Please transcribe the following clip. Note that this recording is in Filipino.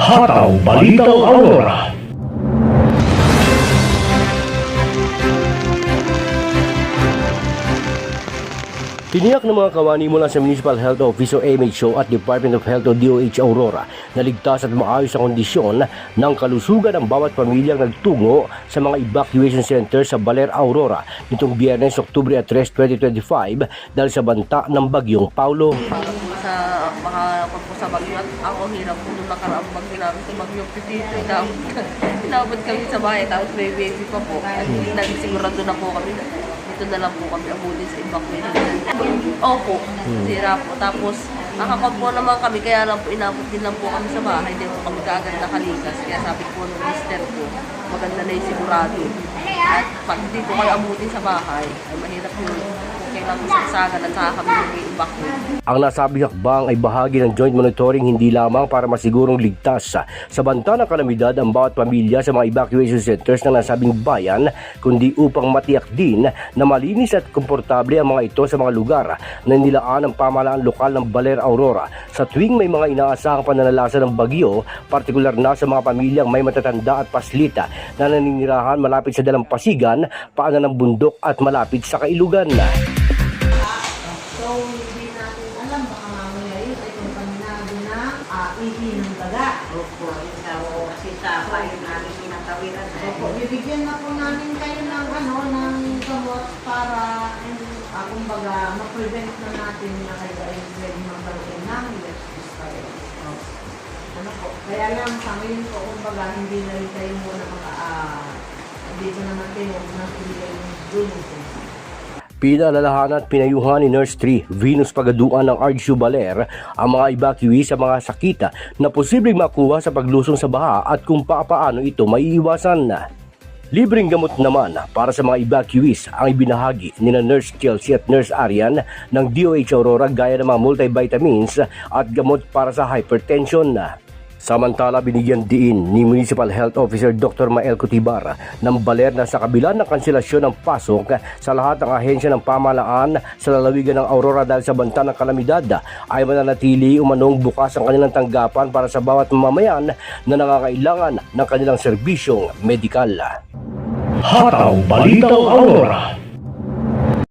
Hataw Balitaw Aurora. Tiniyak ng mga kawani mula sa Municipal Health Office o MHO at Department of Health o DOH Aurora na ligtas at maayos ang kondisyon ng kalusugan ng bawat pamilyang nagtungo sa mga evacuation center sa Baler, Aurora nitong Biyernes, Oktubre 3, 2025 dahil sa banta ng bagyong Paulo. sa mga po sa bagyo at ako hirap po nung nakaraang bagyo namin sa bagyo. Inabot, inabot kami sa bahay tapos may baby pa po. At nagsigurado na po kami dito na lang po kami abutin sa evacuation. Opo, sira po. Tapos nakakot po naman kami kaya lang po inabot din lang po kami sa bahay. Hindi po kami kaagad nakalikas. Kaya sabi po ng mister ko, maganda na yung sigurado. At pag po kayo abutin sa bahay, ay mahirap yun. Sagsagan at saka kami. Ang nasabing hakbang ay bahagi ng joint monitoring hindi lamang para masigurong ligtas sa banta ng kalamidad ang bawat pamilya sa mga evacuation centers ng nasabing bayan, kundi upang matiyak din na malinis at komportable ang mga ito sa mga lugar na nilaan ng pamahalaan lokal ng Baler Aurora sa tuwing may mga inaasahang pananalasa ng bagyo, partikular na sa mga pamilyang may matatanda at paslita na naninirahan malapit sa dalampasigan, paanan ng bundok at malapit sa kailugan. So, hindi natin alam, baka mamaya yun ay kontaminado na uh, ihi ng daga. Opo, ikaw, kasi tapa yung aming pinatawiran. Opo, bibigyan na po namin kayo ng ano, ng gamot para, uh, kumbaga, ma-prevent na natin na kayo ay pwede magkaroon ng leptis kayo. Ano po, kaya lang sa ngayon po, kumbaga, hindi na rin kayo muna maka, ah, dito naman kayo nang ibigay yung dulong Pinaalalahanan at pinayuhan ni Nurse 3 Venus Pagaduan ng RGU Baler ang mga evacuee sa mga sakita na posibleng makuha sa paglusong sa baha at kung papaano ito maiiwasan na. Libreng gamot naman para sa mga evacuees ang ibinahagi ni Nurse Chelsea at Nurse Arian ng DOH Aurora gaya ng mga multivitamins at gamot para sa hypertension. Samantala, binigyan din ni Municipal Health Officer Dr. Mael Cutibar ng baler na sa kabila ng kanselasyon ng pasok sa lahat ng ahensya ng pamahalaan sa lalawigan ng Aurora dahil sa banta ng kalamidad ay mananatili umanong bukas ang kanilang tanggapan para sa bawat mamamayan na nangangailangan ng kanilang serbisyong medikal. Hataw Balitaw Aurora.